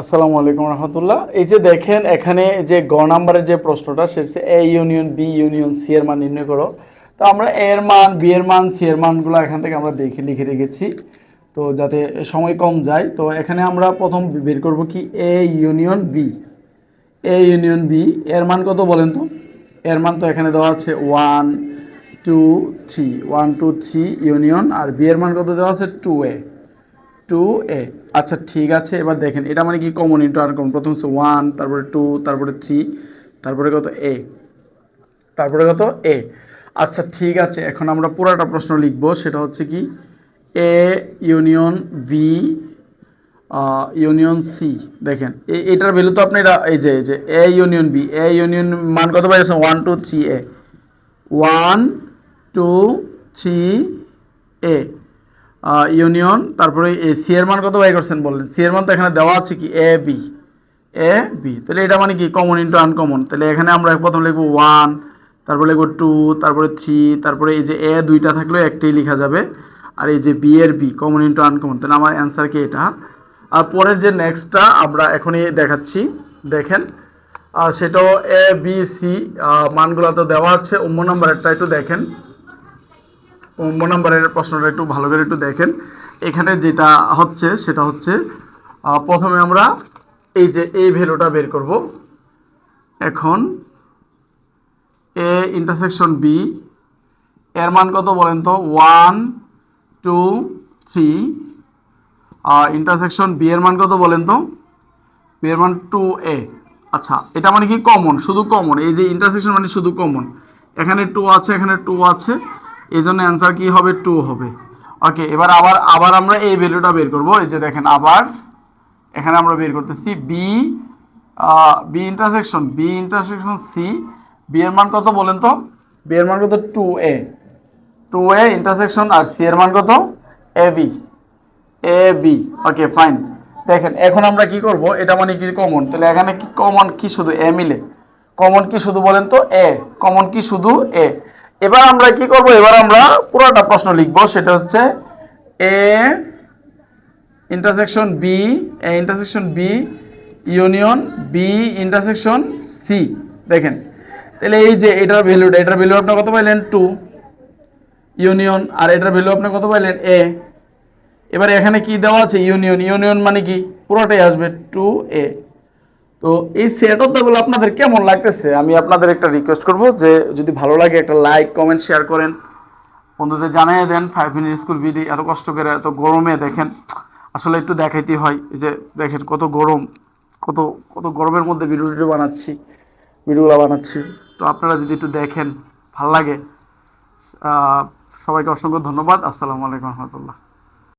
আসসালামু আলাইকুম রহমতুল্লাহ। এই যে দেখেন, এখানে যে গ নাম্বারের যে প্রশ্নটা সেটা A union B union C এর মান নির্ণয় করো। তো আমরা এ এর মান বি এর মান সি এর মানগুলো এখান থেকে আমরা দেখে, লিখে রেখেছি। তো যাতে সময় কম যায়, তো এখানে আমরা প্রথম বের করব কি? A union B A union B এর মান কত বলেন তো? এর মান তো এখানে দেওয়া আছে one two three one two three union আর বি এর মান কত দেওয়া আছে? টু এ টু এ আচ্ছা ঠিক আছে, এবার দেখেন, এটা মানে কি কমন ইন্টু আনকমন প্রথম হচ্ছে ওয়ান তারপরে টু তারপরে থ্রি তারপরে কত এ তারপরে কত এ আচ্ছা ঠিক আছে, এখন আমরা পুরাটা প্রশ্ন লিখব, সেটা হচ্ছে কি A union B union C দেখেন এটার ভ্যালু তো আপনি এটা- এই যে এই যে A union B A union মান কত পাইছেন one two three A one two three A union, তারপরে এ সি এর মান কত বাই করছেন বললেন? সি এর মান তো এখানে দেওয়া আছে কি? এ বি এ বি তাহলে এটা মানে কি? কমন ইন্টু আনকমন তাহলে এখানে আমরা প্রথম লিখব ওয়ান তারপরে লিখব টু তারপরে থ্রি তারপরে এই যে এ দুইটা থাকলেও একটাই লেখা যাবে। আর এই যে বি এর বি কমন ইন্টু আনকমন তাহলে আমার অ্যান্সার কি এটা? আর পরের যে নেক্সটটা আমরা এখনই দেখাচ্ছি, দেখেন। সেটাও এ বি সি মানগুলো তো দেওয়া আছে। অন্য নাম্বারেরটা একটু দেখেন। অম্ব নাম্বারের প্রশ্নটা একটু ভালো করে একটু দেখেন। এখানে যেটা হচ্ছে, সেটা হচ্ছে প্রথমে আমরা এই যে এই ভ্যালুটা বের করব। এখন এ ইন্টারসেকশন বি এর মান কত বলেন তো? One two three intersection B এর মান কত বলেন তো? বি এর মান টু এ আচ্ছা এটা মানে কি কমন শুধু কমন এই যে ইন্টারসেকশন মানে শুধু কমন এখানে টু আছে, এখানে টু আছে। এই জন্য অ্যান্সার কি হবে? টু হবে। ওকে এবার আবার আবার আমরা এই ভ্যালুটা বের করব। এই যে দেখেন, আবার এখানে আমরা বের করতেছি B B intersection B intersection C B এর মান কত বলেন তো? বি এর মান কত? Two A two A intersection R C এর মান কত? A B A B okay fine দেখেন, এখন আমরা কি করব? এটা মানে কি কমন তাহলে এখানে কি কমন কি শুধু এ মিলে? কমন কি শুধু বলেন তো? এ কমন কি শুধু এ এবার আমরা কি করব? এবার আমরা পুরোটা প্রশ্ন লিখব। সেটা হচ্ছে A intersection B A intersection B union B intersection C দেখেন, তাহলে এই যে এটার ভ্যালুটা এটার ভ্যালু আপনি কত পাইলেন? টু ইউনিয়ন আর এটার ভ্যালু আপনি কত পাইলেন? এ এবার এখানে কি দেওয়া আছে? ইউনিয়ন ইউনিয়ন মানে কি? পুরোটাই আসবে টু এ তো এই সেটআপগুলো আপনাদের কেমন লাগতেছে? আমি আপনাদের একটা রিকোয়েস্ট করব যে যদি ভালো লাগে একটা লাইক কমেন্ট শেয়ার করেন। বন্ধুদের জানিয়ে দেন ফাইভ মিনিট স্কুল বিডি এত কষ্ট করে, এত গরমে দেখেন। আসলে একটু দেখাইতে হয় যে দেখেন কত গরম, কত কত গরমের মধ্যে ভিডিও বানাচ্ছি, ভিডিওগুলো বানাচ্ছি। তো আপনারা যদি একটু দেখেন, ভালো লাগে। সবাইকে অসংখ্য ধন্যবাদ। আসসালামু আলাইকুম রহমতুল্লাহ।